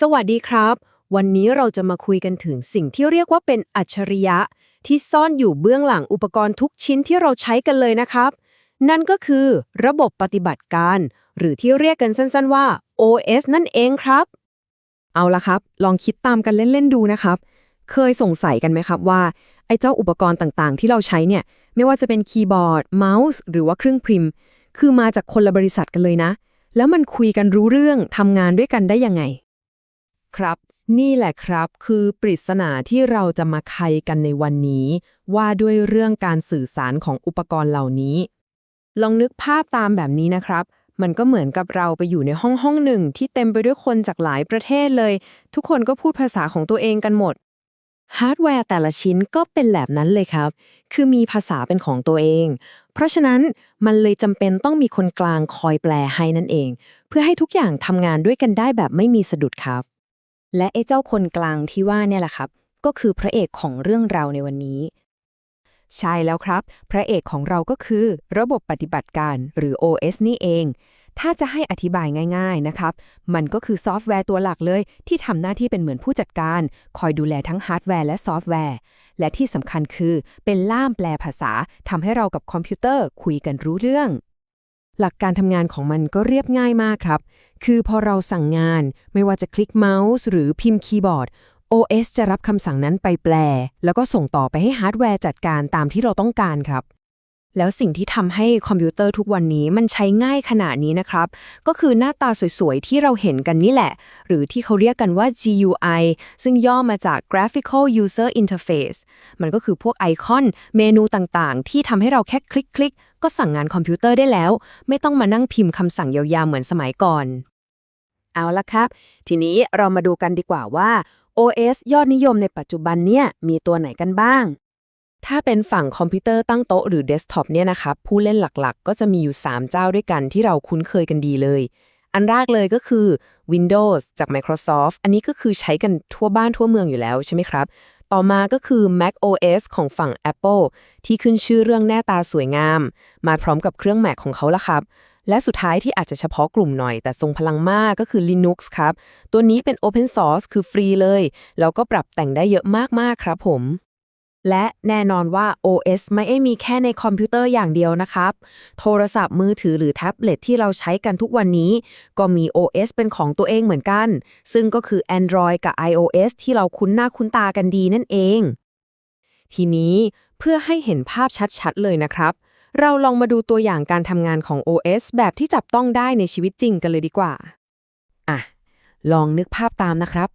สวัสดีครับ วันนี้เราจะมาคุยกันถึงสิ่งที่เรียกว่าเป็นอัจฉริยะ ที่ซ่อนอยู่เบื้องหลังอุปกรณ์ทุกชิ้นที่เราใช้กันเลยนะครับ นั่นก็คือระบบปฏิบัติการ หรือที่เรียกกันสั้นๆว่า OS นั่นเองครับ เอาละครับ ลองคิดตามกันเล่นๆดูนะครับ เคยสงสัยกันไหมครับว่า ไอ้เจ้าอุปกรณ์ต่างๆ ที่เราใช้เนี่ย ไม่ว่าจะเป็นคีย์บอร์ดเมาส์หรือว่าเครื่องพิมพ์ คือมาจากคนละบริษัทกันเลยนะ แล้วมันคุยกันรู้เรื่องทำงานด้วยกันได้ยังไง ครับ นี่แหละครับคือปริศนาที่เราจะมาไขกันในวันนี้ ว่าด้วยเรื่องการสื่อสารของอุปกรณ์เหล่านี้ ลองนึกภาพตามแบบนี้นะครับ มันก็เหมือนกับเราไปอยู่ในห้องห้องหนึ่งที่เต็มไปด้วยคนจากหลายประเทศเลย ทุกคนก็พูดภาษาของตัวเองกันหมดฮาร์ดแวร์แต่ละชิ้นก็เป็นแบบนั้นเลยครับ คือมีภาษาเป็นของตัวเอง เพราะฉะนั้นมันเลยจำเป็นต้องมีคนกลางคอยแปลให้นั่นเอง เพื่อให้ทุกอย่างทำงานด้วยกันได้แบบไม่มีสะดุดครับ และไอ้เจ้าคนกลางที่ว่าเนี่ยแหละครับ ก็คือพระเอกของเรื่องเราในวันนี้ ใช่แล้วครับ พระเอกของเราก็คือ ระบบปฏิบัติการหรือ OS นี่เอง ถ้าจะให้อธิบายง่าย ๆนะครับ มันก็คือซอฟต์แวร์ตัวหลักเลย ที่ทำหน้าที่เป็นเหมือนผู้จัดการ คอยดูแลทั้งฮาร์ดแวร์และซอฟต์แวร์ และที่สำคัญคือเป็นล่ามแปลภาษาทำให้เรากับคอมพิวเตอร์คุยกันรู้เรื่อง หลักการทำงานของมันก็เรียบง่ายมากครับ คือพอเราสั่งงานไม่ว่าจะคลิกเมาส์หรือพิมพ์คีย์บอร์ด OS จะรับคำสั่งนั้นไปแปล แล้วก็ส่งต่อไปให้ฮาร์ดแวร์จัดการตามที่เราต้องการครับ แล้วสิ่งที่ทำให้คอมพิวเตอร์ทุกวันนี้มันใช้ง่ายขนาดนี้นะครับ ก็คือหน้าตาสวยๆ ที่เราเห็นกันนี่แหละ หรือที่เขาเรียกกันว่า GUI ซึ่งย่อมาจาก Graphical User Interface มันก็คือพวกไอคอน เมนูต่างๆ ที่ทำให้เราแค่คลิกๆ ก็สั่งงานคอมพิวเตอร์ได้แล้ว ไม่ต้องมานั่งพิมพ์คำสั่งยาวๆ เหมือนสมัยก่อน เอาละครับ ทีนี้เรามาดูกันดีกว่าว่า OS ยอดนิยมในปัจจุบันเนี่ยมีตัวไหนกันบ้าง ถ้าเป็นฝั่งคอมพิวเตอร์ตั้งโต๊ะหรือเดสก์ท็อปเนี่ยนะครับผู้เล่นหลักๆ ก็จะมีอยู่ 3 เจ้าด้วยกันที่เราคุ้นเคยกันดีเลย อันแรกเลยก็คือ Windows จาก Microsoft อันนี้ก็คือใช้กันทั่วบ้านทั่วเมืองอยู่แล้วใช่ไหมครับ ต่อมาก็คือ Mac OS ของฝั่ง Apple ที่ขึ้นชื่อเรื่องหน้าตาสวยงาม มาพร้อมกับเครื่อง Mac ของเขาละครับและสุดท้ายที่อาจจะเฉพาะกลุ่มหน่อย แต่ทรงพลังมากก็คือ Linux ครับ ตัวนี้เป็น Open Source คือฟรีเลย แล้วก็ปรับแต่งได้เยอะมากๆครับผม และแน่นอนว่า OS ไม่ได้มีแค่ในคอมพิวเตอร์อย่างเดียวนะครับ โทรศัพท์มือถือหรือแท็บเล็ตที่เราใช้กันทุกวันนี้ ก็มี OS เป็นของตัวเองเหมือนกัน ซึ่งก็คือ Android กับ iOS ที่เราคุ้นหน้าคุ้นตากันดีนั่นเอง ทีนี้เพื่อให้เห็นภาพชัดๆ เลยนะครับ เราลองมาดูตัวอย่างการทำงานของ OS แบบที่จับต้องได้ในชีวิตจริงกันเลยดีกว่า อะ ลองนึกภาพตามนะครับ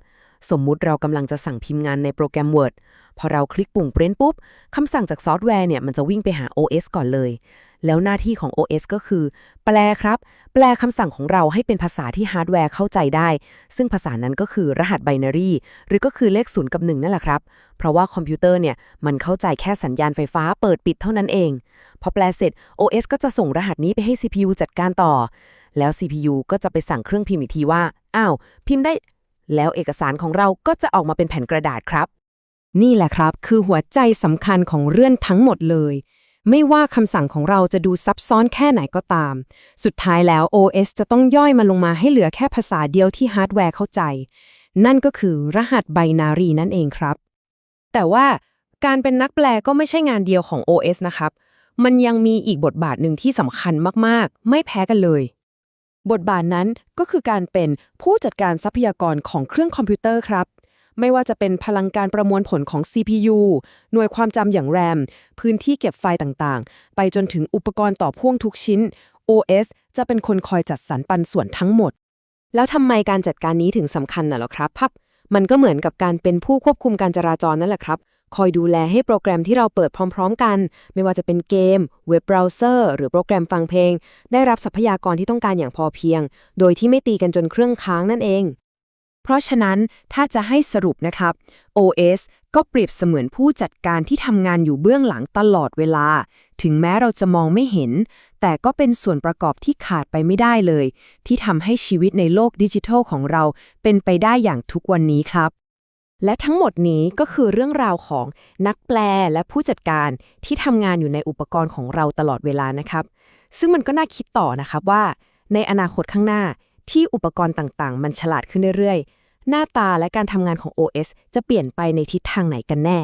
สมมุติเรากำลังจะสั่งพิมพ์งานในโปรแกรม Word พอเราคลิกปุ่มเปรนปุ๊บคำสั่งจากซอฟต์แวร์เนี่ยมันจะวิ่งไปหา OS ก่อนเลย แล้วหน้าที่ของ OS ก็คือ แปลครับ แปลคำสั่งของเราให้เป็นภาษาที่ฮาร์ดแวร์เข้าใจได้ ซึ่งภาษานั้นก็คือรหัสไบนารีหรือก็คือเลขศูนย์กับหนึ่งนั่นแหละครับ เพราะว่าคอมพิวเตอร์เนี่ยมันเข้าใจแค่สัญญาณไฟฟ้าเปิดปิดเท่านั้นเอง พอแปลเสร็จ OS ก็จะส่งรหัสนี้ไปให้ CPU จัดการต่อ แล้ว CPU ก็จะไปสั่งเครื่องพิมพ์อีกทีว่า อ้าว พิมพ์ได้ แล้วเอกสารของเราก็จะออกมาเป็นแผ่นกระดาษครับ นี่แหละครับ คือหัวใจสำคัญของเรื่องทั้งหมดเลย ไม่ว่าคำสั่งของเราจะดูซับซ้อนแค่ไหนก็ตาม สุดท้ายแล้ว OS จะต้องย่อยมาลงมาให้เหลือแค่ภาษาเดียวที่ฮาร์ดแวร์เข้าใจ นั่นก็คือรหัสไบนารีนั่นเองครับ แต่ว่าการเป็นนักแปลก็ไม่ใช่งานเดียวของ OS นะครับ มันยังมีอีกบทบาทหนึ่งที่สำคัญมากๆ ไม่แพ้กันเลย บทบาทนั้นก็คือการเป็นผู้จัดการทรัพยากรของเครื่องคอมพิวเตอร์ครับ ไม่ว่าจะเป็นพลังการประมวลผลของ CPU หน่วยความจำอย่าง RAM พื้นที่เก็บไฟล์ต่างๆ ไปจนถึงอุปกรณ์ต่อพ่วงทุกชิ้น OS จะเป็นคนคอยจัดสรรปันส่วนทั้งหมด แล้วทำไมการจัดการนี้ถึงสำคัญน่ะหรอครับพับ มันก็เหมือนกับการเป็นผู้ควบคุมการจราจรนั่นแหละครับ คอยดูแลให้โปรแกรมที่เราเปิดพร้อม ๆ กัน ไม่ว่าจะเป็นเกม เว็บเบราว์เซอร์ หรือโปรแกรมฟังเพลง ได้รับทรัพยากรที่ต้องการอย่างพอเพียง โดยที่ไม่ตีกันจนเครื่องค้างนั่นเอง ราะฉะนั้นถ้าจะให้สรุปนะครับ OS ก็เปรียบเสมือนผู้จัดการที่ทำงานอยู่เบื้องหลังตลอดเวลา ถึงแม้เราจะมองไม่เห็น แต่ก็เป็นส่วนประกอบที่ขาดไปไม่ได้เลย ที่ทำให้ชีวิตในโลกดิจิทัลของเราเป็นไปได้อย่างทุกวันนี้ครับและทั้งหมดนี้ก็คือเรื่องราวของนักแปลและผู้จัดการที่ทำงานอยู่ในอุปกรณ์ของเราตลอดเวลานะครับ ซึ่งมันก็น่าคิดต่อนะครับว่า ในอนาคตข้างหน้าที่อุปกรณ์ต่างๆ มันฉลาดขึ้นเรื่อยๆ หน้าตาและการทำงานของ OS จะเปลี่ยนไปในทิศทางไหนกันแน่